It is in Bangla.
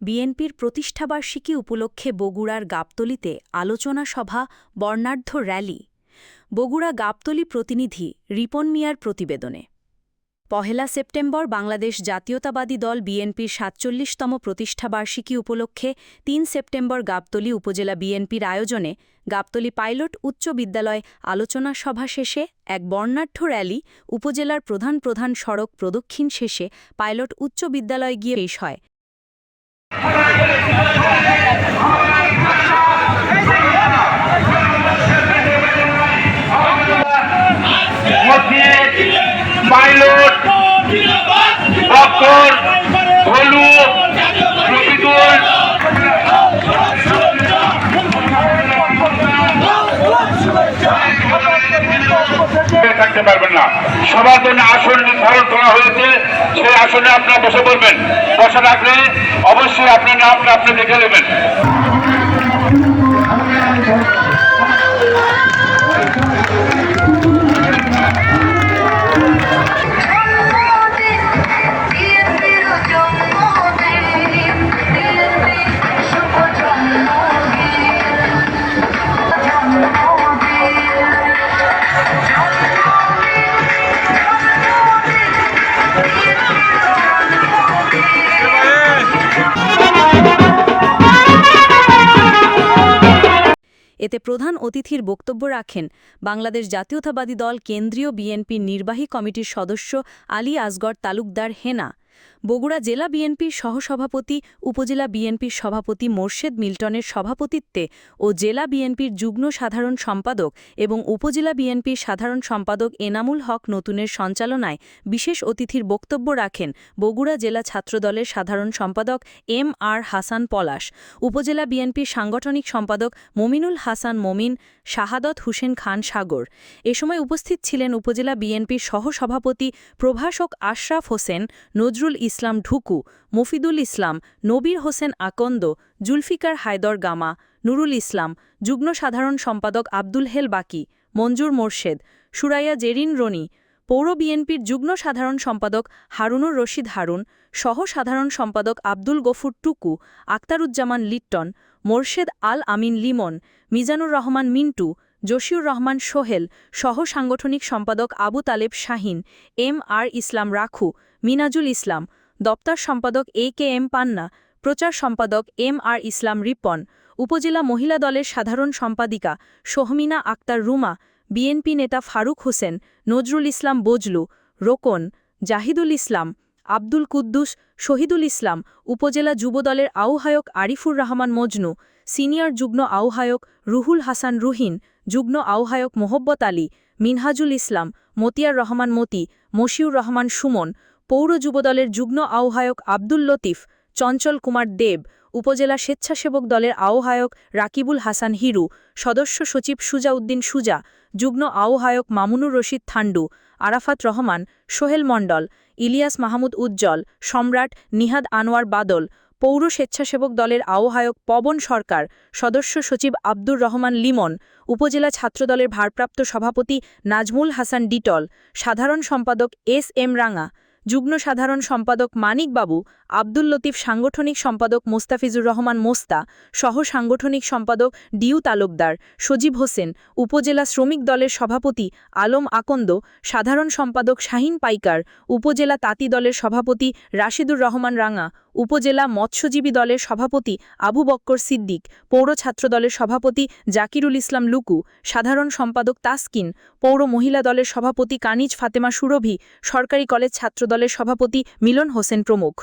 বিএনপির প্রতিষ্ঠাবার্ষিকী উপলক্ষে বগুড়ার গাবতলিতে আলোচনা সভা, বর্ণাঢ্য র্যালি। বগুড়া গাবতলী প্রতিনিধি রিপন মিয়ার প্রতিবেদনে। পহেলা সেপ্টেম্বর বাংলাদেশ জাতীয়তাবাদী দল বিএনপির সাতচল্লিশতম প্রতিষ্ঠাবার্ষিকী উপলক্ষে তিন সেপ্টেম্বর গাবতলী উপজেলা বিএনপির আয়োজনে গাবতলী পাইলট উচ্চ বিদ্যালয় আলোচনা সভা শেষে এক বর্ণাঢ্য র্যালি উপজেলার প্রধান প্রধান সড়ক প্রদক্ষিণ শেষে পাইলট উচ্চ বিদ্যালয় গিয়ে পেশ হয়। পাইলট ডক্টর সবার জন্য আসন নির্ধারণ করা হয়েছে। সেই আসনে আপনারা বসে পড়বেন। বসে রাখলে অবশ্যই আপনার নামটা আপনি দেখে নেবেন। এতে প্রধান অতিথির বক্তব্য রাখেন বাংলাদেশ জাতীয়তাবাদী দল কেন্দ্রীয় বিএনপির নির্বাহী কমিটির সদস্য আলী আসগর তালুকদার হেনা। বগুড়া জেলা বিএনপির সহসভাপতি, উপজেলা বিএনপির সভাপতি মোর্শেদ মিল্টনের সভাপতিত্বে ও জেলা বিএনপির যুগ্ম সাধারণ সম্পাদক এবং উপজেলা বিএনপির সাধারণ সম্পাদক এনামুল হক নতুনের সঞ্চালনায় বিশেষ অতিথির বক্তব্য রাখেন বগুড়া জেলা ছাত্রদলের সাধারণ সম্পাদক এম আর হাসান পলাশ, উপজেলা বিএনপির সাংগঠনিক সম্পাদক মমিনুল হাসান মমিন, শাহাদত হুসেন খান সাগর। এ সময় উপস্থিত ছিলেন উপজেলা বিএনপির সহসভাপতি প্রভাষক আশরাফ হোসেন, নজরুল ঢুকু, মফিদুল ইসলাম, নবীর হোসেন আকন্দ, জুলফিকার হায়দর গামা, নুরুল ইসলাম, যুগ্ম সাধারণ সম্পাদক আব্দুল হেল বাকি, মঞ্জুর মোর্শেদ, সুরাইয়া জেরিন রনি, পৌর বিএনপির যুগ্ম সাধারণ সম্পাদক হারুনুর রশিদ হারুন, সহ সাধারণ সম্পাদক আব্দুল গফুর টুকু, আক্তারুজ্জামান লিট্টন মোর্শেদ আল আমিন লিমন, মিজানুর রহমান মিন্টু জসিউর রহমান সোহেল, সহ সাংগঠনিক সম্পাদক আবু তালেব শাহিন, এম আর ইসলাম রাখু, মিনাজুল ইসলাম দপ্তর সম্পাদক এ কে এম পান্না, প্রচার সম্পাদক এম আর ইসলাম রিপন, উপজেলা মহিলা দলের সাধারণ সম্পাদিকা সোহমিনা আক্তার রুমা, বিএনপি নেতা ফারুক হোসেন, নজরুল ইসলাম বজলু, রোকন, জাহিদুল ইসলাম, আব্দুল কুদ্দুস, শহীদুল ইসলাম, উপজেলা যুবদলের আহ্বায়ক আরিফুর রহমান মজনু, সিনিয়র যুগ্ম আহ্বায়ক রুহুল হাসান রুহিন, যুগ্ম আহ্বায়ক মোহব্বত আলী, মিনহাজুল ইসলাম, মতিয়ার রহমান মতি, মশিউর রহমান সুমন পৌর যুবদলের যুগ্ম আহ্বায়ক আব্দুল লতিফ, চঞ্চল কুমার দেব, উপজেলা স্বেচ্ছাসেবক দলের আহ্বায়ক রাকিবুল হাসান হিরু, সদস্য সচিব সুজা উদ্দিন সুজা, যুগ্ম আহ্বায়ক মামুনুর রশিদ থান্ডু, আরাফাত রহমান, সোহেল মণ্ডল, ইলিয়াস মাহমুদ উজ্জ্বল, সম্রাট নিহাদ আনোয়ার বাদল, পৌর স্বেচ্ছাসেবক দলের আহ্বায়ক পবন সরকার, সদস্য সচিব আব্দুর রহমান লিমন, উপজেলা ছাত্রদলের ভারপ্রাপ্ত সভাপতি নাজমুল হাসান ডিটল, সাধারণ সম্পাদক এস এম রাঙা যুগ্ম সাধারণ সম্পাদক মানিক বাবু, আব্দুল লতিফ সাংগঠনিক সম্পাদক মোস্তাফিজুর রহমান মোস্তা, সহ সাংগঠনিক সম্পাদক ডিউ তালুকদার, সজীব হোসেন, উপজেলা শ্রমিক দলের সভাপতি আলম আকন্দ, সাধারণ সম্পাদক শাহিন পাইকার, উপজেলা তাঁতি দলের সভাপতি রাশিদুর রহমান রাঙা উপজেলা মৎস্যজীবী দলের সভাপতি আবু বক্কর সিদ্দিক, পৌর ছাত্র দলের সভাপতি জাকিরুল ইসলাম লুকু, সাধারণ সম্পাদক তাসকিন, পৌর মহিলা দলের সভাপতি কানিজ ফাতেমা সুরভি, সরকারি কলেজ ছাত্র দলের সভাপতি মিলন হোসেন প্রমুখ।